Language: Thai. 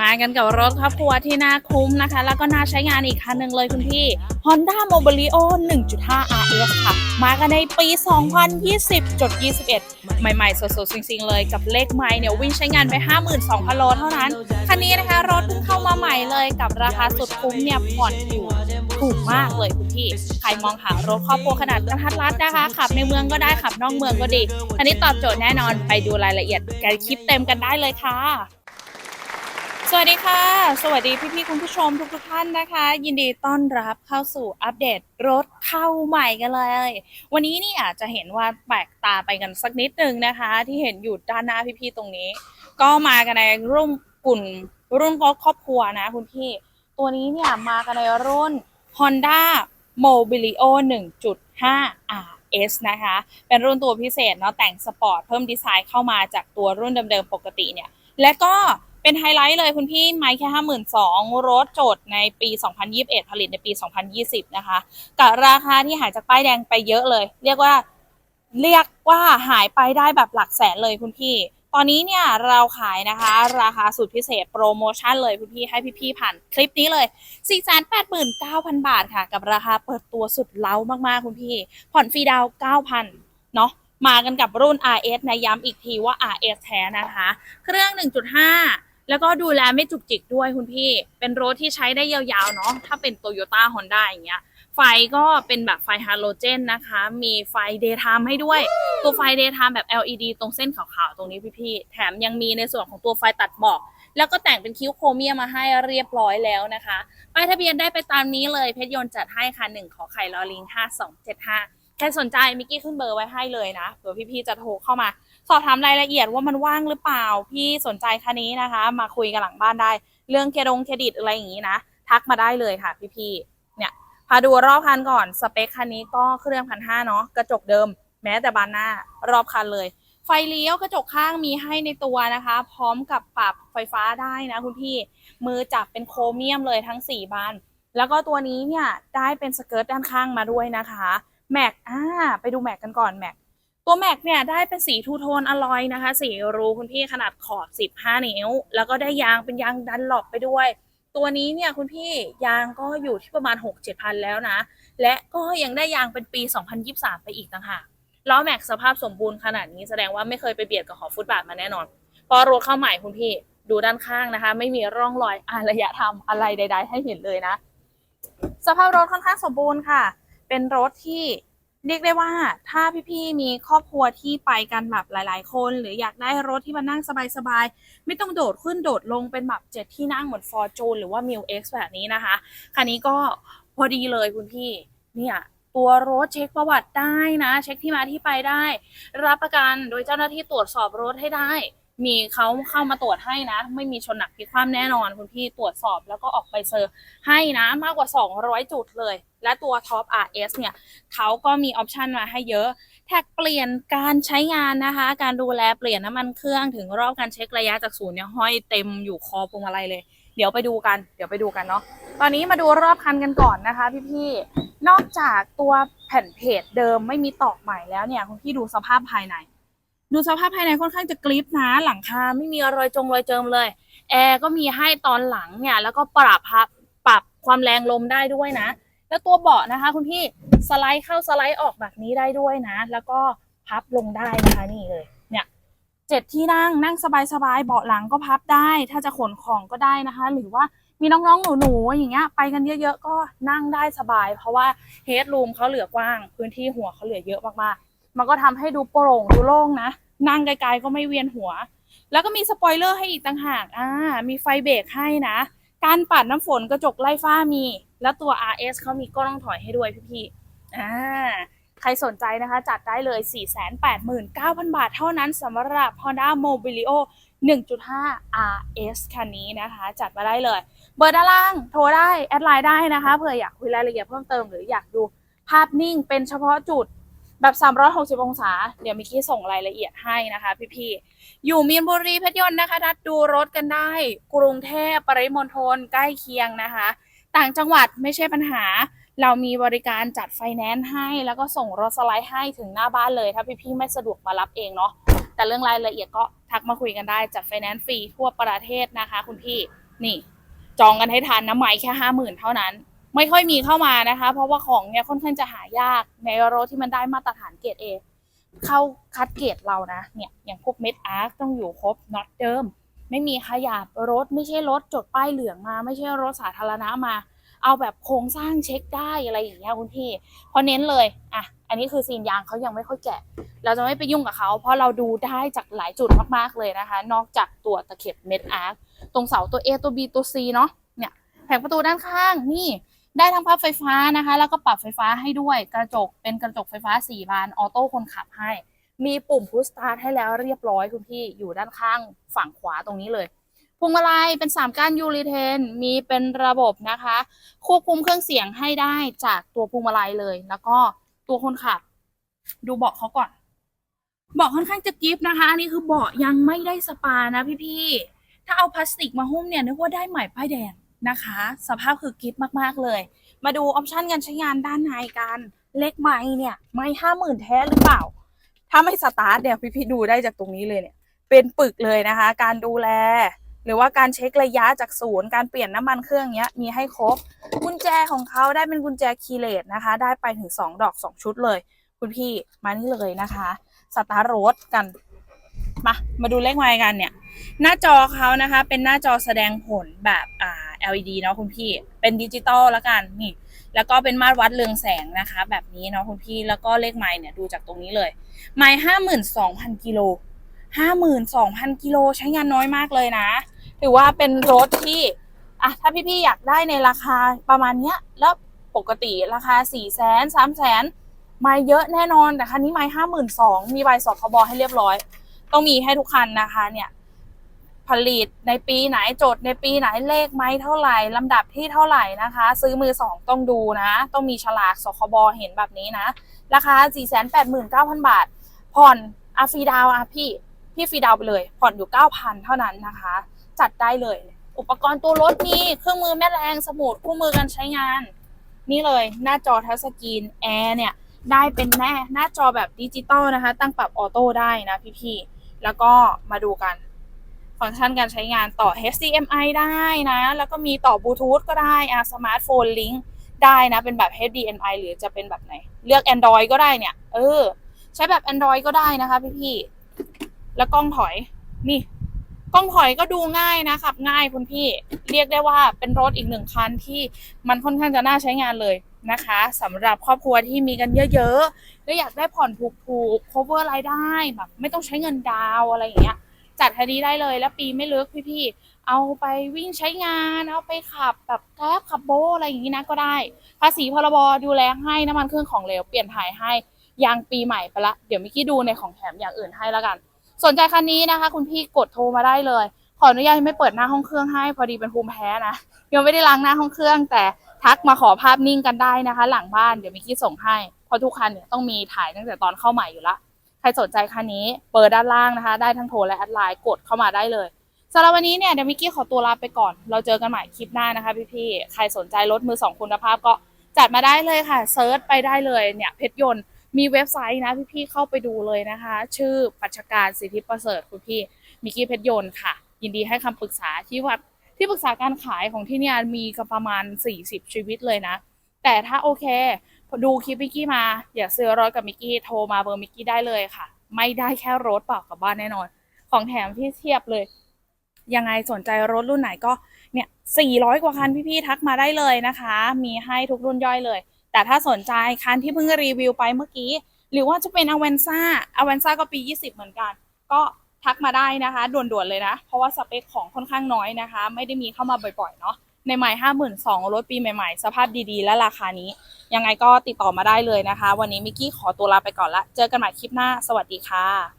มากันกับรถครอบครัวที่น่าคุ้มนะคะ แล้วก็น่าใช้งานอีกคันหนึ่งเลยคุณพี่ Honda Mobilio 1.5 RS ค่ะ มากันในปี 2020.21 ใหม่ๆ สดๆจริงๆเลยกับเลขไม้เนี่ยวิ่งใช้งานไป 52,000โลเท่านั้น คันนี้นะคะ รถเพิ่งเข้ามาใหม่เลยกับราคาสุดคุ้มเนี่ยผ่อนอยู่ถูกมากเลยคุณพี่ ใครมองหารถครอบครัวขนาดกระทัดรัดนะคะ ขับในเมืองก็ได้ขับนอกเมืองก็ดี คันนี้ตอบโจทย์แน่นอนไปดูรายละเอียดกันคลิปเต็มกันได้เลยค่ะ สวัสดีค่ะ สวัสดีพี่ๆคุณผู้ชมทุกๆท่านนะคะ ยินดีต้อนรับเข้าสู่อัปเดตรถเข้าใหม่กันเลย วันนี้นี่อาจจะเห็นว่าแปลกตาไปกันสักนิดนึงนะคะ ที่เห็นอยู่ด้านหน้าพี่ๆตรงนี้ ก็มากันในรุ่นกลุ่มรุ่นรถครอบครัวนะคุณพี่ ตัวนี้เนี่ยมากันในรุ่น Honda Mobilio 1.5 RS นะคะ เป็นรุ่นตัวพิเศษเนาะแต่งสปอร์ตเพิ่มดีไซน์เข้ามาจากตัวรุ่นเดิมๆปกติเนี่ย และก็ เป็นไฮไลท์เลยคุณพี่ไมค์แค่ห้าหมื่นสองรถโจทย์ในปี 2021 ผลิตในปี 2020 นะคะกับราคาที่หายจากป้ายแดงไปเยอะเลย เรียกว่าเรียกว่าหายไปได้แบบหลักแสนเลยคุณพี่ ตอนนี้เนี่ยเราขายนะคะ ราคาสุดพิเศษโปรโมชั่นเลยคุณพี่ให้พี่ๆผ่านคลิปนี้เลย 489,000 บาทค่ะ กับราคาเปิดตัวสุดเล้ามากๆคุณพี่ ผ่อนฟรีดาว 9,000 เนาะมากันกับรุ่น RS นะย้ำอีกทีว่า RS แท้นะคะ เครื่อง 1.5 แล้วก็ดูแลไม่จุกจิกด้วยคุณพี่ เป็นรถที่ใช้ได้ยาวๆเนาะ ถ้าเป็น Toyota Honda อย่างเงี้ย ไฟก็เป็นแบบไฟฮาโลเจนนะคะ มีไฟ daytime ให้ด้วย ตัวไฟ daytime แบบ LED ตรงเส้นขาวๆ ตรงนี้พี่ๆ แถมยังมีในส่วนของตัวไฟตัดหมอกแล้วก็แต่งเป็นคิ้วโครเมียมมาให้เรียบร้อยแล้วนะคะ ป้ายทะเบียนได้ไปตามนี้เลย เพชรยนต์จัดให้ค่ะหนึ่งขอไข่ลอลิงห้าสองเจ็ดห้าใครสนใจมิกกี้ขึ้นเบอร์ไว้ให้เลยนะเผื่อพี่ๆจะโทรเข้ามา สอบถามรายละเอียดว่ามันว่างหรือเปล่า พี่สนใจคันนี้นะคะ มาคุยกันหลังบ้านได้ เรื่องเครดงเครดิตอะไรอย่างนี้นะ ทักมาได้เลยค่ะพี่ๆเนี่ยพาดูรอบคันก่อนสเปคคันนี้ก็เครื่องพันห้าเนาะกระจกเดิม แม้แต่บานหน้ารอบคันเลย ไฟเลี้ยวกระจกข้างมีให้ในตัวนะคะ พร้อมกับปรับไฟฟ้าได้นะคุณพี่มือจับเป็นโครเมียมเลยทั้ง4บานแล้วก็ตัวนี้เนี่ยได้เป็นสเกิร์ตด้านข้างมาด้วยนะคะแม็กอ่าไปดูแม็กกันก่อนแม็ก ตัวแม็กเนี่ยได้เป็นสีทูโทนอลอยนะคะ สีรูคุณพี่ขนาดขอบ 15 นิ้ว แล้วก็ได้ยางเป็นยางดันหลบไปด้วย ตัวนี้เนี่ยคุณพี่ยางก็อยู่ที่ประมาณ 6-7พันแล้วนะ และก็ยังได้ยางเป็นปี 2023 ไปอีกต่างหากล้อแม็กสภาพสมบูรณ์ขนาดนี้แสดงว่าไม่เคยไปเบียดกับขอบฟุตบาทมาแน่นอน พอรถเข้าใหม่คุณพี่ดูด้านข้างนะคะ ไม่มีร่องรอยอารยธรรมอะไรใด ๆ ให้เห็นเลยนะ สภาพรถค่อนข้างสมบูรณ์ค่ะ เป็นรถที่ เรียกได้ว่าถ้าพี่ๆมีครอบครัวที่ไปกันแบบหลาย ๆ คน หรืออยากได้รถที่มานั่งสบายๆ ไม่ต้องโดดขึ้นโดดลงเป็นแบบเจ็ดที่นั่งเหมือนฟอร์จูนหรือว่ามิวเอ็กซ์แบบนี้นะคะ คันนี้ก็พอดีเลยคุณพี่เนี่ยตัวรถเช็คประวัติได้นะ เช็คที่มาที่ไปได้ รับประกันโดยเจ้าหน้าที่ตรวจสอบรถให้ได้ มีเขาเข้ามาตรวจให้นะ ไม่มีชนหนักพิคว่ำแน่นอนคุณพี่ตรวจสอบแล้วก็ออกใบเซอร์ให้นะมากกว่า 200 จุดเลย และตัว Top RS เนี่ยเขาก็มีออปชันมาให้เยอะ แท็กเปลี่ยนการใช้งานนะคะ การดูแลเปลี่ยนน้ำมันเครื่องถึงรอบการเช็คระยะจากศูนย์เนี่ยห้อยเต็มอยู่คอพวงมาลัยเลย เดี๋ยวไปดูกัน เดี๋ยวไปดูกันเนาะตอนนี้มาดูรอบคันกันก่อนนะคะ พี่ๆนอกจากตัวแผ่นเพจเดิมไม่มีตอกใหม่แล้วเนี่ยคุณพี่ดูสภาพภายใน ดูสภาพภายในค่อนข้างจะกริปนะหลังคาไม่มีรอยจงรอยเจิมเลย แอร์ก็มีให้ตอนหลังเนี่ย แล้วก็ปรับพับปรับความแรงลมได้ด้วยนะ แล้วตัวเบาะนะคะ คุณพี่สไลด์เข้าสไลด์ออกแบบนี้ได้ด้วยนะ แล้วก็พับลงได้นะคะนี่เลย เนี่ยเจ็ดที่นั่งนั่งสบายๆเบาะหลังก็พับได้ ถ้าจะขนของก็ได้นะคะ หรือว่ามีน้องๆ หนูๆ อย่างเงี้ย ไปกันเยอะๆ ก็นั่งได้สบาย เพราะว่าเฮดรูมเขาเหลือกว้าง พื้นที่หัวเขาเหลือเยอะมากๆ มันก็ทำให้ดูโปร่งดูโล่งนะนั่งไกลๆก็ไม่เวียนหัว แล้วก็มีสปอยเลอร์ให้อีกต่างหากอ่ามีไฟเบรกให้นะ การปัดน้ำฝนกระจกไล่ฟ้ามี แล้วตัว RS เขามีกล้องถอยให้ด้วยพี่ๆอ่าใครสนใจนะคะ จัดได้เลย 489,000 บาทเท่านั้นสำหรับ Honda Mobilio 1.5 RS คันนี้นะคะ จัดมาได้เลย เบอร์ด้านล่างโทรได้ แอดไลน์ได้นะคะเผื่ออยากคุยรายละเอียดเพิ่มเติมหรืออยากดูภาพนิ่งเป็นเฉพาะจุด แบบ 360 องศา เดี๋ยวมิกี้ส่งรายละเอียดให้นะคะพี่ๆ อยู่มีนบุรีเพชรยนต์นะคะนัดดูรถกันได้ กรุงเทพปริมณฑลใกล้เคียงนะคะ ต่างจังหวัดไม่ใช่ปัญหา เรามีบริการจัดไฟแนนซ์ให้ แล้วก็ส่งรถสไลด์ให้ถึงหน้าบ้านเลย ถ้าพี่ๆ ไม่สะดวกมารับเองเนาะ แต่เรื่องรายละเอียดก็ทักมาคุยกันได้ จัดไฟแนนซ์ฟรีทั่วประเทศนะคะ คุณพี่ นี่ จองกันให้ทันนะไม่แค่ห้าหมื่นเท่านั้น ไม่ค่อยมีเข้ามานะคะ เพราะว่าของเนี่ยค่อนข้างจะหายากในรถที่มันได้มาตรฐานเกรดเอเข้าคัดเกรดเรานะเนี่ยอย่างพวกเม็ดอาร์คต้องอยู่ครบน็อตเดิม ไม่มีขยับรถไม่ใช่รถจดป้ายเหลืองมา ไม่ใช่รถสาธารณะมา เอาแบบโครงสร้างเช็คได้อะไรอย่างเงี้ยคุณพี่เพราะเน้นเลยอะอันนี้คือซีนยางเขายังไม่ค่อยแกะ เราจะไม่ไปยุ่งกับเขา เพราะเราดูได้จากหลายจุดมากๆเลยนะคะ นอกจากตัวตะเข็บเม็ดอาร์คตรงเสาตัว A ตัว B ตัว C เนาะเนี่ยแผงประตูด้านข้างนี่ ได้ทั้งพับไฟฟ้านะคะ แล้วก็ปรับไฟฟ้าให้ด้วยกระจกเป็นกระจกไฟฟ้า4บานออโต้คนขับให้ มีปุ่มพุชสตาร์ทให้แล้วเรียบร้อยคุณพี่อยู่ด้านข้างฝั่งขวาตรงนี้เลยพวงมาลัยเป็น 3ก้านยูริเทน มีเป็นระบบนะคะ ควบคุมเครื่องเสียงให้ได้จากตัวพวงมาลัยเลย แล้วก็ตัวคนขับ ดูเบาะเขาก่อนเบาะค่อนข้างจะกิฟนะคะ อันนี้คือเบาะยังไม่ได้สปานะพี่ๆถ้าเอาพลาสติกมาหุ้มเนี่ยนึกว่าได้ใหม่ป้ายแดง นะคะ สภาพคือกิฟมากๆเลย มาดูออปชันการใช้งานด้านในกันเล็กไหมเนี่ย ไม่ห้าหมื่นแท้หรือเปล่า ถ้าไม่สตาร์ทเนี่ยพี่ๆดูได้จากตรงนี้เลยเนี่ย เป็นปึกเลยนะคะ การดูแล หรือว่าการเช็คระยะจากศูนย์ การเปลี่ยนน้ำมันเครื่องเนี้ยมีให้ครบ กุญแจของเขาได้เป็นกุญแจคีย์เลสนะคะ ได้ไปถึง 2 ดอก 2 ชุดเลย คุณพี่มานี่เลยนะคะ สตาร์ทรถกัน มา มาดูเลขไมล์กันเนี่ยหน้าจอเขานะคะ เป็นหน้าจอแสดงผลแบบอ่า LED เนาะคุณพี่ เป็นดิจิตอลแล้วกันนี่ แล้วก็เป็นมาตรวัดเรืองแสงนะคะ แบบนี้เนาะคุณพี่แล้วก็เลขไมล์เนี่ยดูจากตรงนี้เลย ไมล์ห้าหมื่นสองพันกิโลห้าหมื่นสองพันกิโลใช้งานน้อยมากเลยนะถือว่าเป็นรถที่อะถ้าพี่ๆอยากได้ในราคาประมาณเนี้ยแล้วปกติราคาสี่แสนสามแสนไมาเยอะแน่นอนแต่คันนี้ไม่ห้าหมื่นสองมีใบสคบให้เรียบร้อย ต้องมีให้ทุกคันนะคะเนี่ย ผลิตในปีไหนจดในปีไหนเลขไหมเท่าไหร่ลำดับที่เท่าไหร่นะคะ ซื้อมือสองต้องดูนะ ต้องมีฉลากสคบเห็นแบบนี้นะ ราคา 4 8 9 0 0 0 บาท ผ่อนอาฟีดาวอะพี่พี่ฟีดาวไปเลย ผ่อนอยู่ 9,000 เท่านั้นนะคะ จัดได้เลย อุปกรณ์ตัวรถมีเครื่องมือแม่แรงสมุดคู่มือการใช้งาน นี่เลยหน้าจอทัชสกรีนแอร์เนี่ยได้เป็นแน่หน้าจอแบบดิจิตอลนะคะ ตั้งปรับออโต้ได้นะพี่ๆแล้วก็มาดูกัน ฟังก์ชันการใช้งานต่อ HDMI ได้นะ แล้วก็มีต่อบลูทูธก็ได้อะสมาร์ทโฟนลิงก์ได้นะ เป็นแบบ HDMI หรือจะเป็นแบบไหน เลือก Android ก็ได้เนี่ย เออ ใช้แบบ Android ก็ได้นะคะพี่ๆแล้วกล้องถอย นี่กล้องถอยก็ดูง่ายนะขับ ง่ายคุณพี่ เรียกได้ว่าเป็นรถอีกหนึ่งคันที่มันค่อนข้างจะน่าใช้งานเลยนะคะสำหรับครอบครัวที่มีกันเยอะๆแล้วอยากได้ผ่อนถูกๆ cover รายได้แบบไม่ต้องใช้เงินดาวอะไรอย่างเงี้ย จัดคันนี้ได้เลยแล้วปีไม่ลึกพี่ๆเอาไปวิ่งใช้งานเอาไปขับแบบแกร็บขับโบอะไรอย่างนี้นะก็ได้ ภาษีพรบดูแลให้น้ำมันเครื่องของเหลวเปลี่ยนถ่ายให้ยางปีใหม่ไปละเดี๋ยวมิกกี้ดูในของแถมอย่างอื่นให้แล้วกัน สนใจคันนี้นะคะ คุณพี่กดโทรมาได้เลย ขออนุญาตไม่เปิดหน้าห้องเครื่องให้พอดีเป็นภูมิแพ้นะยังไม่ได้ล้างหน้าห้องเครื่อง แต่ทักมาขอภาพนิ่งกันได้นะคะ หลังบ้านเดี๋ยวมิกกี้ส่งให้เพราะทุกคันเนี่ยต้องมีถ่ายตั้งแต่ตอนเข้าใหม่อยู่ละ ใครสนใจคันนี้เปิดด้านล่างนะคะ ได้ทั้งโทรและแอดไลน์กดเข้ามาได้เลยสำหรับวันนี้เนี่ยเดี๋ยวมิกกี้ขอตัวลาไปก่อน เราเจอกันใหม่คลิปหน้านะคะพี่ๆ ใครสนใจรถมือสองคุณภาพก็จัดมาได้เลยค่ะเซิร์ชไปได้เลยเนี่ยเพชรยนต์มีเว็บไซต์นะพี่ๆ เข้าไปดูเลยนะคะ ชื่อปัชการสิทธิประเสริฐคุณพี่มิกกี้เพชรยนต์ค่ะ ยินดีให้คำปรึกษาที่ว่าที่ปรึกษาการขายของที่เนี่ยมีกประมาณ 40 ชีวิตเลยนะ แต่ถ้าโอเค ดูคลิปมิกกี้มาอยากซื้อรถกับมิกกี้โทรมาเบอร์มิกกี้ได้เลยค่ะ ไม่ได้แค่รถเปล่ากลับบ้านแน่นอน ของแถมที่เทียบเลย ยังไงสนใจรถรุ่นไหนก็เนี่ย400 กว่าคันพี่ๆทักมาได้เลยนะคะ มีให้ทุกรุ่นย่อยเลย แต่ถ้าสนใจคันที่เพิ่งรีวิวไปเมื่อกี้ หรือว่าจะเป็นอเวนซ่าอเวนซ่าก็ปี 20 เหมือนกัน ก็ทักมาได้นะคะ ด่วนๆเลยนะ เพราะว่าสเปคของค่อนข้างน้อยนะคะ ไม่ได้มีเข้ามาบ่อยๆเนาะ ในหม่ห้าหมื่นสองรถปีใหม่ๆ สภาพดีๆ และราคานี้ ยังไงก็ติดต่อมาได้เลยนะคะ วันนี้มิกกี้ขอตัวลาไปก่อนละ เจอกันใหม่คลิปหน้า สวัสดีค่ะ